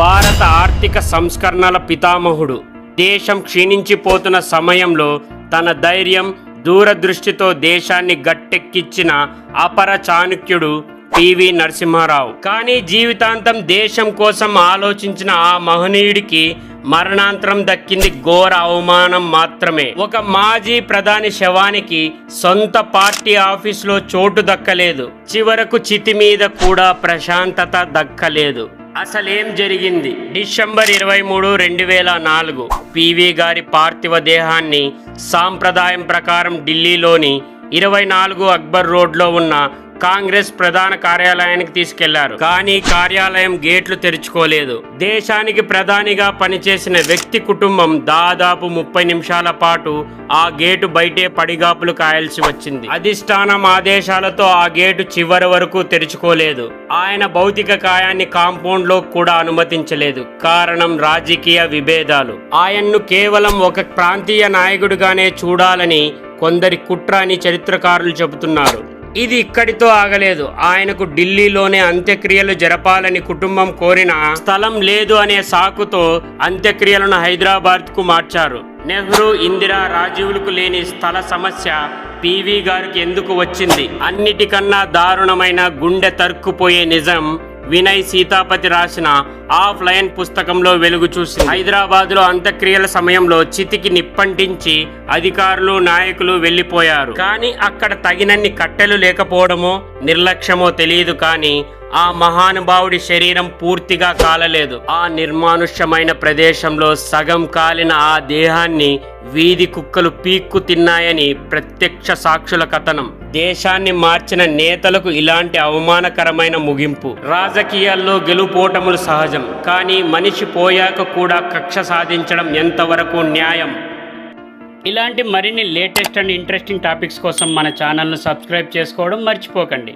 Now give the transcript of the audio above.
భారత ఆర్థిక సంస్కరణల పితామహుడు. దేశం క్షీణించిపోతున్న సమయంలో తన ధైర్యం దూరదృష్టితో దేశాన్ని గట్టెక్కించిన అపర చాణుక్యుడు పివి నరసింహారావు. కానీ జీవితాంతం దేశం కోసం ఆలోచించిన ఆ మహనీయుడికి మరణాంతరం దక్కింది ఘోర అవమానం మాత్రమే. ఒక మాజీ ప్రధాని శవానికి సొంత పార్టీ ఆఫీసులో చోటు దక్కలేదు. చివరకు చితి మీద కూడా ప్రశాంతత దక్కలేదు. అసలేం జరిగింది? డిసెంబర్ ఇరవై మూడు రెండు వేల నాలుగు. పివి గారి పార్థివ దేహాన్ని సాంప్రదాయం ప్రకారం ఢిల్లీలోని ఇరవై నాలుగు అక్బర్ రోడ్లో ఉన్న కాంగ్రెస్ ప్రధాన కార్యాలయానికి తీసుకెళ్ళారు. కానీ కార్యాలయం గేట్లు తెరుచుకోలేదు. దేశానికి ప్రధానిగా పనిచేసిన వ్యక్తి కుటుంబం దాదాపు ముప్పై నిమిషాల పాటు ఆ గేటు బయటే పడిగాపులు కాయాల్సి వచ్చింది. అధిష్టానం ఆదేశాలతో ఆ గేటు చివరి వరకు తెరుచుకోలేదు. ఆయన భౌతిక కాయాన్ని కాంపౌండ్లో కూడా అనుమతించలేదు. కారణం రాజకీయ విభేదాలు. ఆయన్ను కేవలం ఒక ప్రాంతీయ నాయకుడిగానే చూడాలని కొందరి కుట్ర అని చరిత్రకారులు చెబుతున్నారు. ఇది ఇక్కడితో ఆగలేదు. ఆయనకు ఢిల్లీలోనే అంత్యక్రియలు జరపాలని కుటుంబం కోరిన స్థలం లేదు అనే సాకుతో అంత్యక్రియలను హైదరాబాద్కు మార్చారు. నెహ్రూ ఇందిరా రాజీవులకు లేని స్థల సమస్య పివి గారికి ఎందుకు వచ్చింది? అన్నిటికన్నా దారుణమైన గుండె తరుక్కుపోయే నిజం వినయ్ సీతాపతి రాసిన ఆఫ్ లైన్ పుస్తకంలో వెలుగు చూసింది. హైదరాబాద్లో అంత్యక్రియల సమయంలో చితికి నిప్పంటించి అధికారులు నాయకులు వెళ్ళిపోయారు కానీ అక్కడ తగినన్ని కట్టెలు లేకపోవడమో నిర్లక్ష్యమో తెలియదు కానీ ఆ మహానుభావుడి శరీరం పూర్తిగా కాలలేదు. ఆ నిర్మానుష్యమైన ప్రదేశంలో సగం కాలిన ఆ దేహాన్ని వీధి కుక్కలు పీక్కు తిన్నాయని ప్రత్యక్ష సాక్షుల కథనం. దేశాన్ని మార్చిన నేతలకు ఇలాంటి అవమానకరమైన ముగింపు. రాజకీయాల్లో గెలుపోటములు సహజం. కానీ మనిషి పోయాక కూడా కక్ష సాధించడం ఎంతవరకు న్యాయం? ఇలాంటి మరిన్ని లేటెస్ట్ అండ్ ఇంట్రెస్టింగ్ టాపిక్స్ కోసం మన ఛానల్ను సబ్స్క్రైబ్ చేసుకోవడం మర్చిపోకండి.